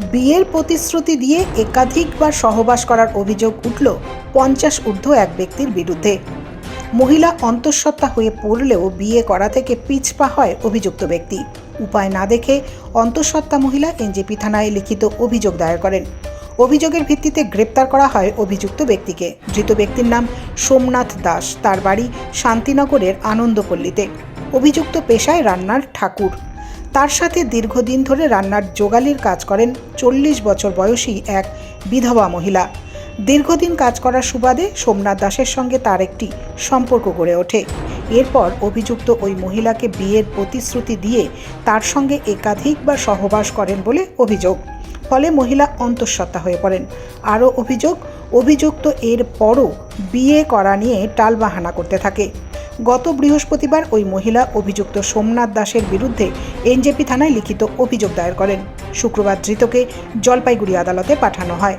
বিয়ের প্রতিশ্রুতি দিয়ে একাধিকবার সহবাস করার অভিযোগ উঠল পঞ্চাশ ঊর্ধ্ব এক ব্যক্তির বিরুদ্ধে। মহিলা অন্তঃসত্ত্বা হয়ে পড়লেও বিয়ে করা থেকে পিছপা হয় অভিযুক্ত ব্যক্তি। উপায় না দেখে অন্তঃসত্ত্বা মহিলা এনজেপি থানায় লিখিত অভিযোগ দায়ের করেন। অভিযোগের ভিত্তিতে গ্রেপ্তার করা হয় অভিযুক্ত ব্যক্তিকে। ধৃত ব্যক্তির নাম সোমনাথ দাস। তার বাড়ি শান্তিনগরের আনন্দপল্লীতে। অভিযুক্ত পেশায় রান্নার ঠাকুর। তার সাথে দীর্ঘদিন ধরে রান্নার জোগালির কাজ করেন চল্লিশ বছর বয়সী এক বিধবা মহিলা। দীর্ঘদিন কাজ করার সুবাদে সোমনাথ দাসের সঙ্গে তার একটি সম্পর্ক গড়ে ওঠে। এরপর অভিযুক্ত ওই মহিলাকে বিয়ের প্রতিশ্রুতি দিয়ে তার সঙ্গে একাধিকবার সহবাস করেন বলে অভিযোগ। ফলে মহিলা অন্তঃসত্ত্বা হয়ে পড়েন। আরও অভিযোগ, অভিযুক্ত এর পরও বিয়ে করা নিয়ে টালবাহানা করতে থাকে। গত বৃহস্পতিবার ওই মহিলা অভিযুক্ত সোমনাথ দাসের বিরুদ্ধে এনজেপি থানায় লিখিত অভিযোগ দায়ের করেন। শুক্রবার ধৃতকে জলপাইগুড়ি আদালতে পাঠানো হয়।